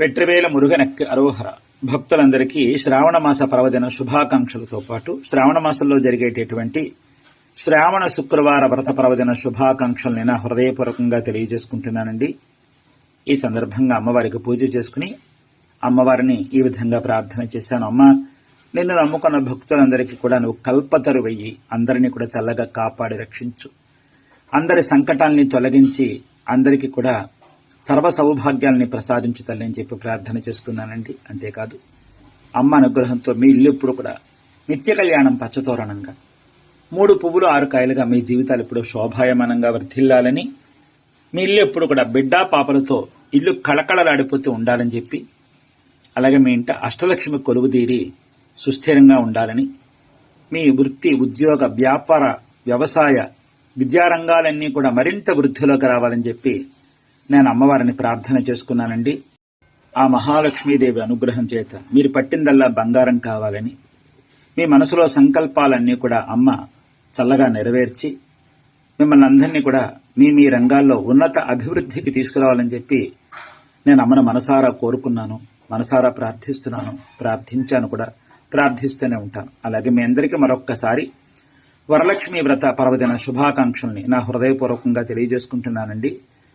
వెట్రివేల మురుగనక్కి అరోహర. భక్తులందరికీ శ్రావణ మాస పర్వదిన శుభాకాంక్షలతో పాటు శ్రావణ మాసంలో జరిగేటటువంటి శ్రావణ శుక్రవార వ్రత పర్వదిన శుభాకాంక్షల్ని నా హృదయపూర్వకంగా తెలియజేసుకుంటున్నానండి. ఈ సందర్భంగా అమ్మవారికి పూజ చేసుకుని అమ్మవారిని ఈ విధంగా ప్రార్థన చేశాను. అమ్మ నిన్ను నమ్ముకున్న భక్తులందరికీ కూడా నువ్వు కల్పతరు వెయ్యి. అందరినీ కూడా చల్లగా కాపాడి రక్షించు. అందరి సంకటాల్ని తొలగించి అందరికీ కూడా సర్వ సౌభాగ్యాలని ప్రసాదించు తల్లి అని చెప్పి ప్రార్థన చేసుకున్నానండి. అంతేకాదు అమ్మ అనుగ్రహంతో మీ ఇల్లు ఇప్పుడు కూడా నిత్య కళ్యాణం పచ్చతోరణంగా మూడు పువ్వులు ఆరు కాయలుగా మీ జీవితాలు ఇప్పుడు శోభాయమానంగా వర్ధిల్లాలని మీ ఇల్లు ఎప్పుడు కూడా బిడ్డా పాపలతో ఇల్లు కళకళలాడిపోతూ ఉండాలని చెప్పి అలాగే మీ ఇంట అష్టలక్ష్మి కొలువు తీరి సుస్థిరంగా ఉండాలని మీ వృత్తి ఉద్యోగ వ్యాపార వ్యవసాయ విద్యారంగాలన్నీ కూడా మరింత వృద్ధిలోకి రావాలని చెప్పి నేను అమ్మవారిని ప్రార్థన చేసుకున్నానండి. ఆ మహాలక్ష్మీదేవి అనుగ్రహం చేత మీరు పట్టిందల్లా బంగారం కావాలని మీ మనసులో సంకల్పాలన్నీ కూడా అమ్మ చల్లగా నెరవేర్చి మిమ్మల్ని అందరినీ కూడా మీ మీ రంగాల్లో ఉన్నత అభివృద్ధికి తీసుకురావాలని చెప్పి నేను అమ్మను మనసారా కోరుకున్నాను మనసారా ప్రార్థిస్తున్నాను ప్రార్థించాను కూడా ప్రార్థిస్తూనే ఉంటాను. అలాగే మీ అందరికీ మరొక్కసారి వరలక్ష్మి వ్రత పర్వదిన శుభాకాంక్షల్ని నా హృదయపూర్వకంగా తెలియజేసుకుంటున్నానండి.